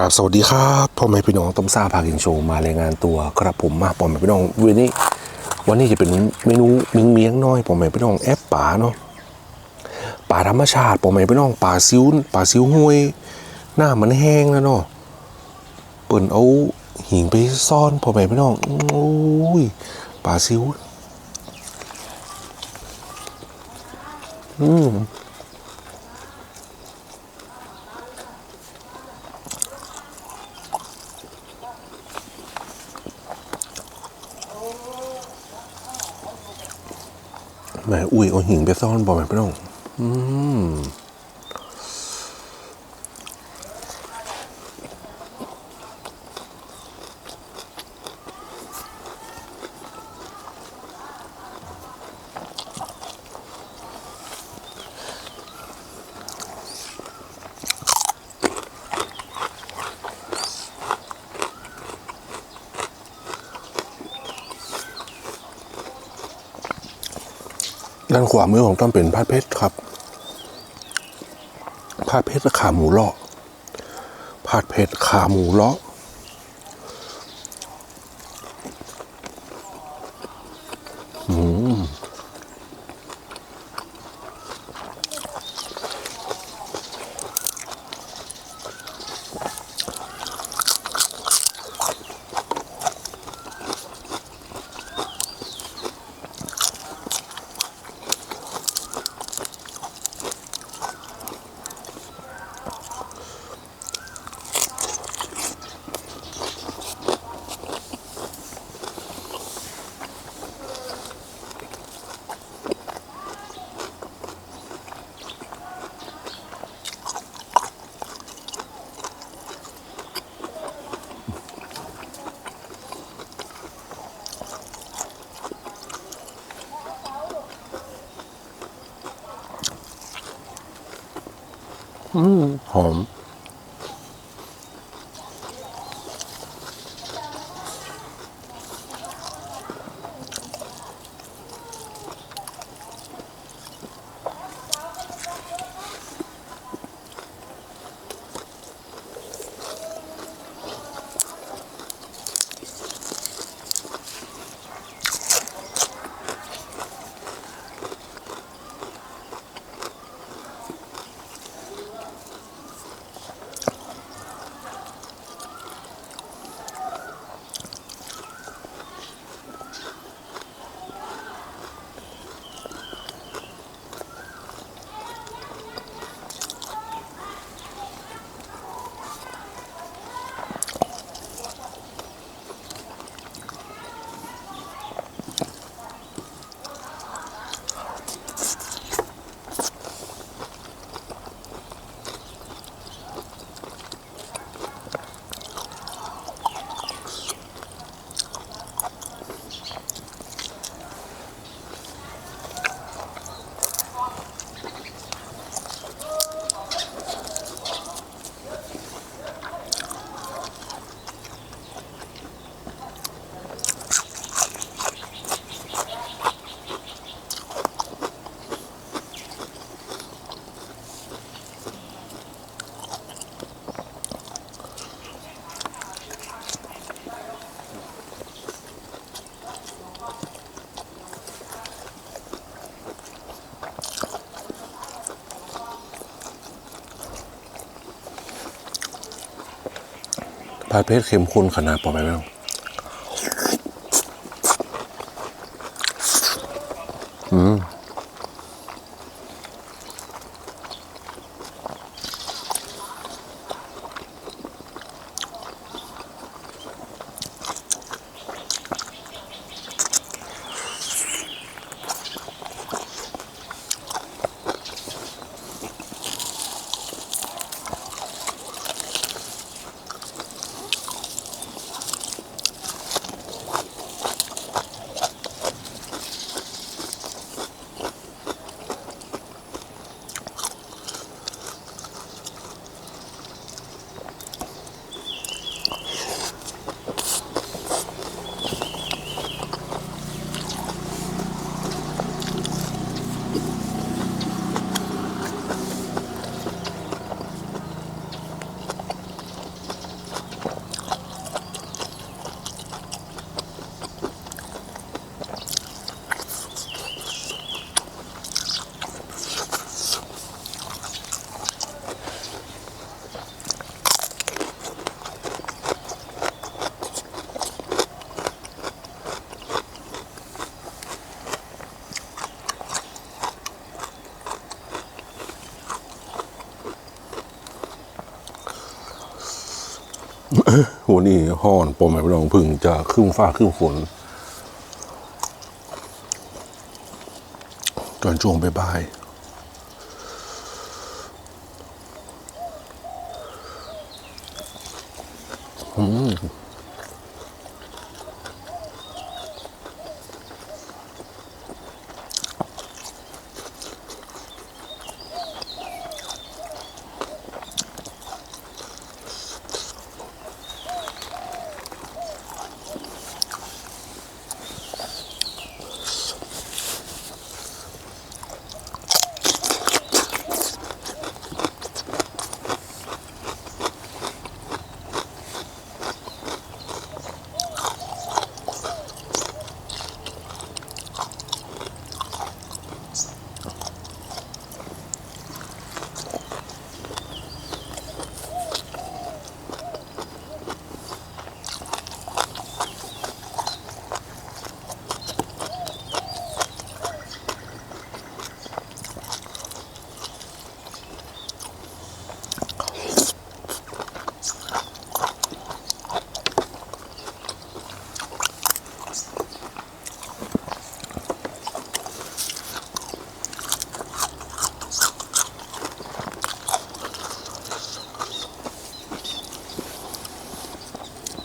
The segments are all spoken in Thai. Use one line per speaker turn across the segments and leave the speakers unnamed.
กราบสวัสดีครับพ่อแม่พี่น้องต้มซ่าพากินโชว์มารายงานตัวครับผมมาพ่อแม่พี่น้องวันนี้วันนี้จะเป็นเมนูมิงเมียงน้อยพ่อแม่พี่น้องแอปป่าเนาะป่าธรรมชาติพ่อแม่พี่น้องป่าซิวป่าซิวห้วย หน้ามันแห้งแล้วเนาะเปิ่นเอาหิงไปซ่อนพ่อแม่พี่น้องโอ้ยป่าซิวอืม แหมอุ้ยเอาหิ่งไปซ่อนบ่แม่พี่น้อง อืม ขวามือของต้อมเป็นพาดเพชรครับพาดเพชรขาหมูเลาะพาดเพชรขาหมูเลาะอืม หอาเพชรเค็มข้นขนาดปอไปไหมน้องอืม วันนี้ห่อนปมแม่พี่น้องพึ่งจะขึ้นฟ้าขึ้นฝนตอนช่วงบ่ายๆ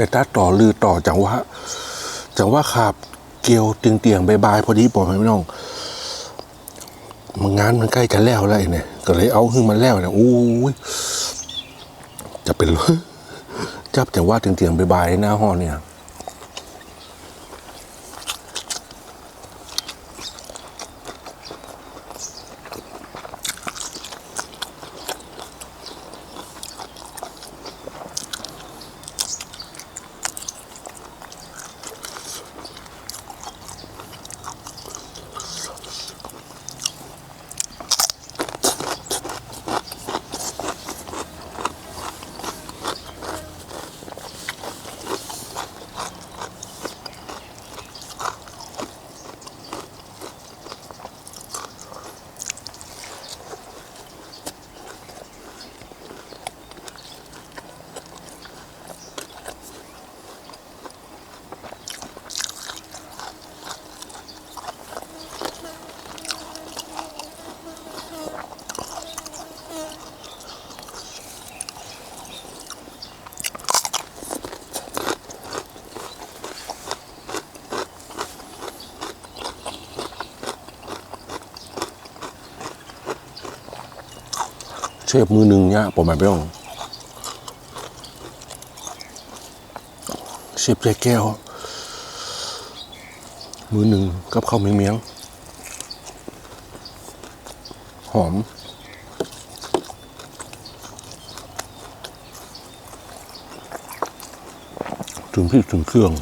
ไปตัดต่อลือต่อจังว่าจังว่าขาบเกี่ยวเตียงเตียงบใบายพอดีปอไหมพี่น้องมันงานมันใกล้จะแล้วแล้วไอ้เนี่ย ก็เลยเอาขึ้นมาแล้วเนี่ยอู้ยจะเป็นจับจังว่าเตียงเตียงใบใบายหน้าห้องเนี่ย เชฟมือหนึ่งเนี่ยผมหมายไปองเชฟใจแก้ว มือหนึ่งกับข้าวเมียงเมียงหอมถึงพริกถึงเครื่อง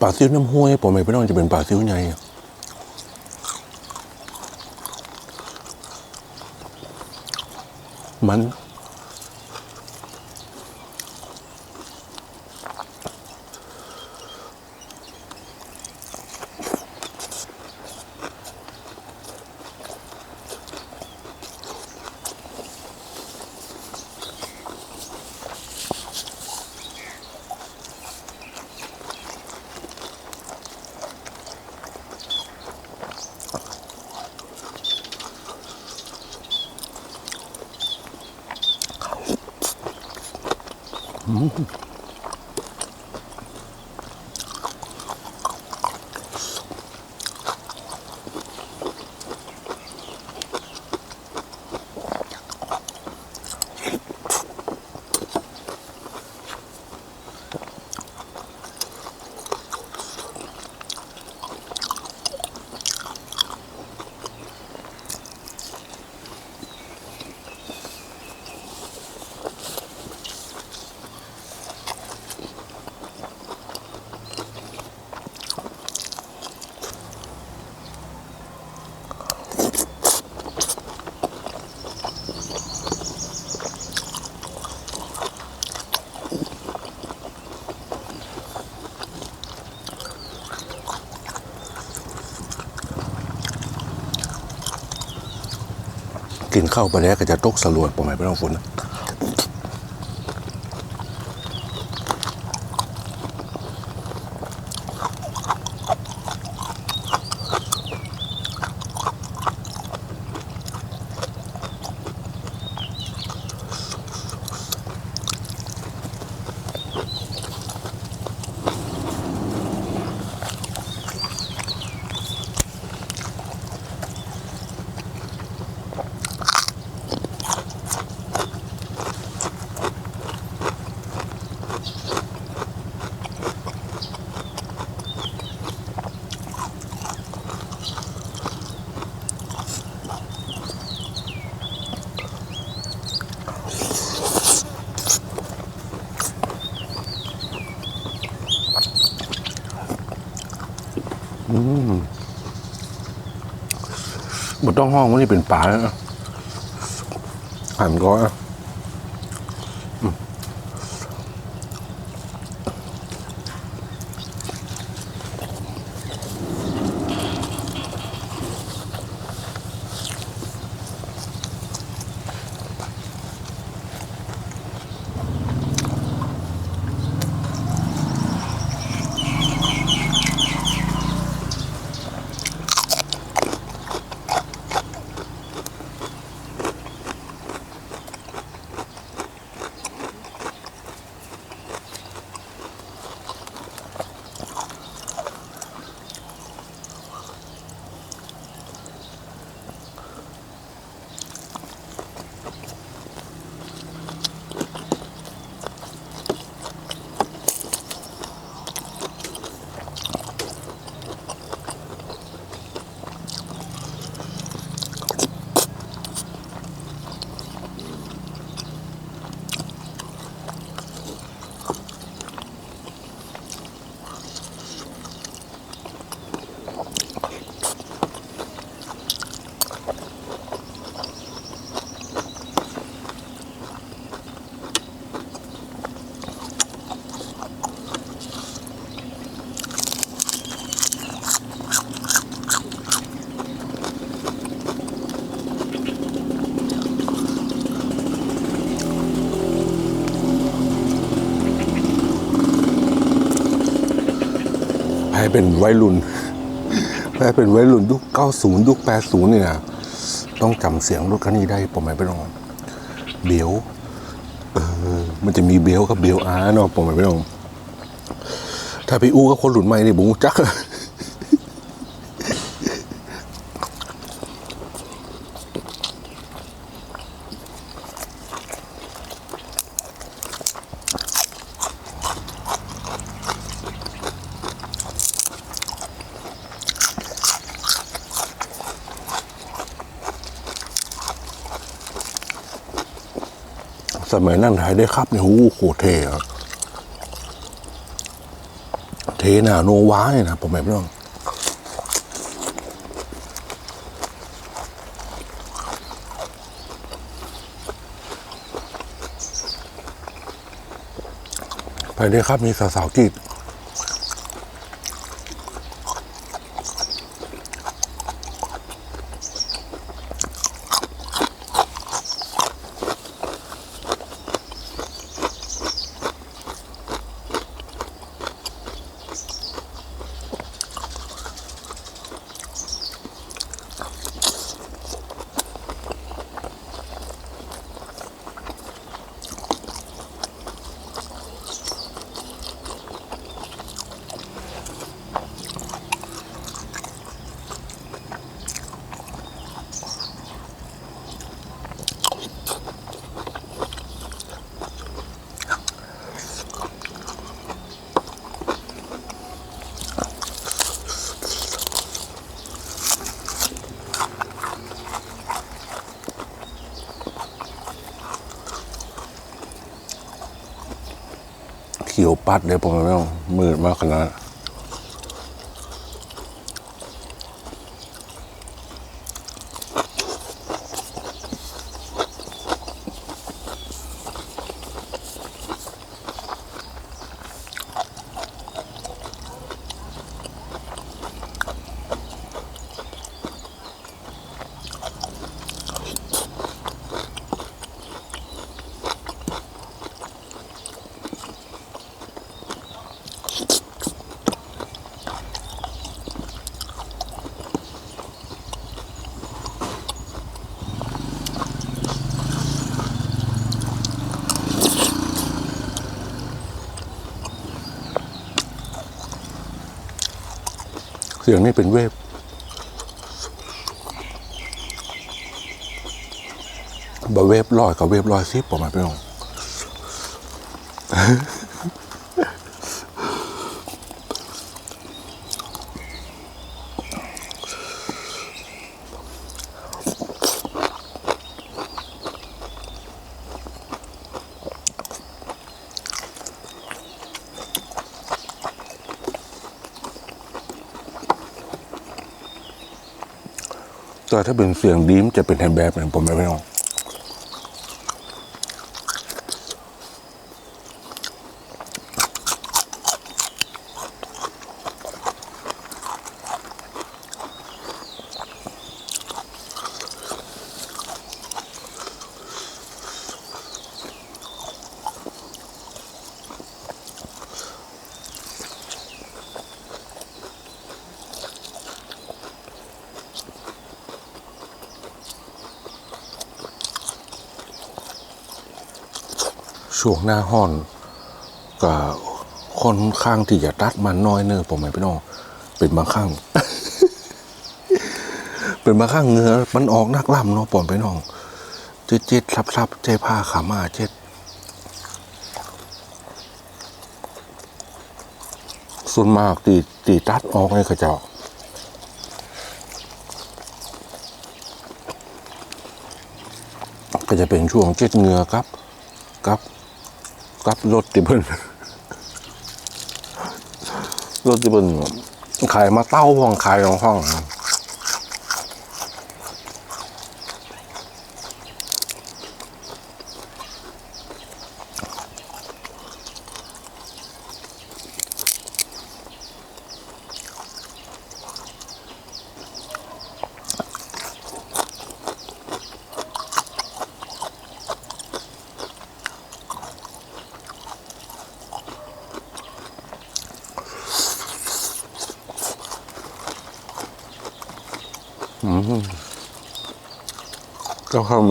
ปลาซิวน้ำห้วยผมไม่ไปต้องจะเป็นปลาซิวไง มั นกินข้าวไปแล้วก็จะตกสลวดปอมไม่ต้องฝน ต้องห้องว่านี่เป็นป่าแล้วนะหันก็ เป็นวัยรุ่นแม้เป็นวัยรุ่นยุค90 ยุค80นี่นะต้องจำเสียงรถคันนี้ได้ผมไม่ไปลองเบลเออมันจะมีเบลกับเบลอาร์เนาะผมไม่ไปลองถ้าพี่อู้กับคนหลุนใหม่นี่บุ้งจัก ส มัยนั่นถ่ายได้ครับเนี่ยโอ้โหเท่เทน่ะโนวาเนี่ยนะผมไม่ต้องไปได้ครับมีสาวๆกรีด ปัดเดี๋ยวผมไม่ต้องมืดมากขนาด สียงนี่เป็นเวฟบะเวฟลอยกับเวฟลอยซิปประมาณพี่น้อง ถ้าเป็นเสียงดีมจะเป็นแฮนแบบเนี่ยผมไม่เอง ช่วงหน้าห้อนก็ค่อนข้างที่จะตัดมันน้อยเนอะผมไม่พี่น้องเป็นบางครั้งเป็นบางครั้งเงือมันออกนักล่ำเนาะผมพี่น้องเจ็ดเจ็ดซับซับใจผ้าขามาเจ็ดส่วนมากตีตีตัดออกให้กระจ้าก็จะเป็นช่วงเจ็ดเงือครับกับ กับรถที่เพิ่นรถที่เพิ่นขายมาเต้าห้องขายของห้องครับ ก็ข้าวเ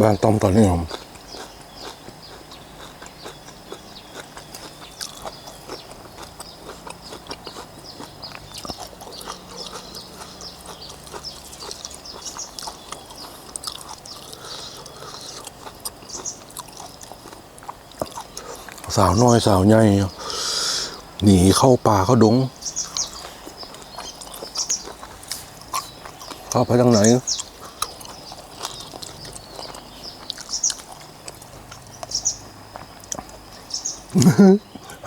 บ้านต้มตอนนี้ผมสาวน้อยสาวใหญ่หนีเข้าป่าเข้าดงเข้าไปทางไหน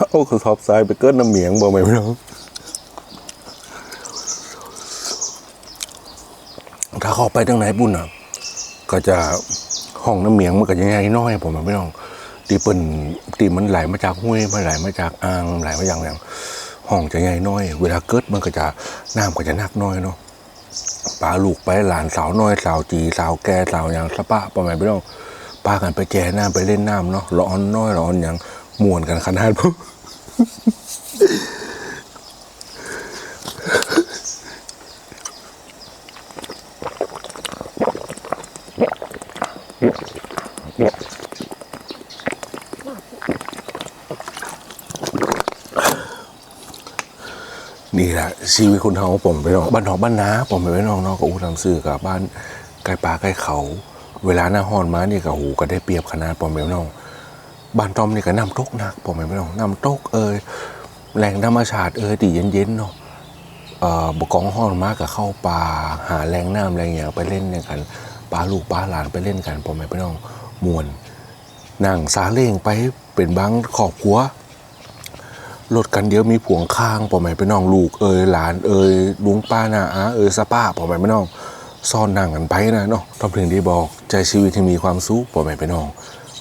โอ้คือขอบทรายไปเกิดน้ำเหมียงบอกไหมพี่น้องถ้าเข้าไปทางไหนบุญอะ ก็จะห้องน้ำเหมียงมันก็จะใหญ่น้อยผมอะพี่น้องตีเปิ่นตีมันไหลมาจากห้วยมันไหลมาจากอ่างไหลมาอย่างอย่างห้องจะใหญ่น้อย เวลาเกิดมันก็จะน้ำก็จะนักน้อยเนาะปลาลูกไปหลานสาวน้อยสาวจีสาวแก่สาวอย่างสะปะประมาณพี่น้องปากันไปแจน้ำไปเล่นน้ำเนาะร้อนน้อยร้อนอย่าง มวนกันขนาดพวกนี่แหละชีวิตคนเฮาผมไปน้องบ้านนอกบ้านนาผมไปน้องนอกกับอูทำซื้อกับบ้านใกล้ป่าใกล้เขา เวลาหน้าฮ้อนมานี่กับหูก็ได้เปรียบขนาดผมไปน้อง บ้านตอมนี่ก็น้ำตกหนักผมไปน้องน้ำตกเอยแหล่งธรรมชาติเออดีเย็นๆเนาะบกองห้องมากกับเข้าป่าหาแหล่งน้ำอะไรเงี้ยไปเล่นเนี่ยกันปลาลูกปลาหลานไปเล่นกันพ่อแม่พี่น้องมวนนั่งซาเล้งไปเป็นบางครอบครัวรถกันเดียวมีผวงข้างพ่อแม่พี่น้องลูกเอยหลานเอยลุงป้านาอาเอยสป้าพ่อแม่พี่น้องซ่อนนั่งกันไปนะเนาะต้องถึงที่บอกใจชีวิตที่มีความสุขพ่อแม่พี่น้อง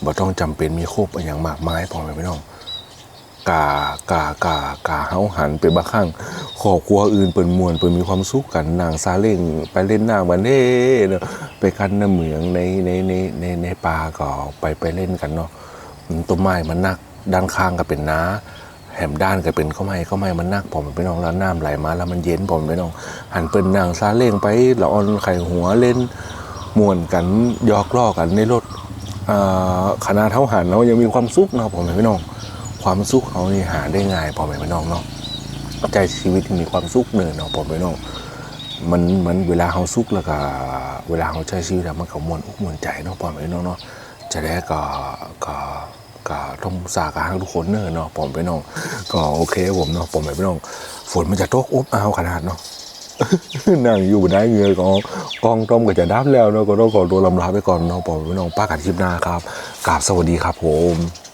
บ่ต้องจำเป็นมีครบอย่างมากมายพ่อแม่พี่น้องกากากากาเฮาหันไปบางครั้งขอบครัวอื่นเปิ่นมวนเปิ่นมีความสุขกันนางซาเล้งไปเล่นน้ำกันเด้เนาะไปกันน้ำเหมืองในในในในในป่าก็ไปไปเล่นกันเนาะต้นไม้มันนักด้านข้างก็เป็นน้าแหมด้านก็เป็นข้าวไม้ข้าวไม้มันนักผมไปน้องแล้วน้ำไหลมาแล้วมันเย็นผมไปน้อง หันเปิ่นนางซาเล้งไปละออนไข่หัวเล่นม่วนกันยอกล้อกันในรถ ขนาดเท่าหันเนาะยังมีความสุขเนาะผมไปน้อง ความสุขเขานี่หาได้ง่ายพอไหมพี่น้องเนาะใจชีวิตมีความสุขเนินเนาะพอไหมพี่น้องมันมันเวลาเขาสุขแล้วก็เวลาเขาใช้ชีวิตอะมันก็มวนอกมวนใจเนาะพอไหมพี่น้องเนาะจะได้ก็ก็ก็ต้องสากหางทุกคนเนินเนาะผมพี่น้องก็โอเคผมเนาะผมพี่น้องฝนมันจะตกอบอ้าวขนาดเนาะ นั่งอยู่ได้เงยก็กองต้มก็จะดับแล้วเนาะก็ต้องขอตัวลำลาไปก่อนเนาะผมน้องป้ากัดคลิปหน้าครับกราบสวัสดีครับผม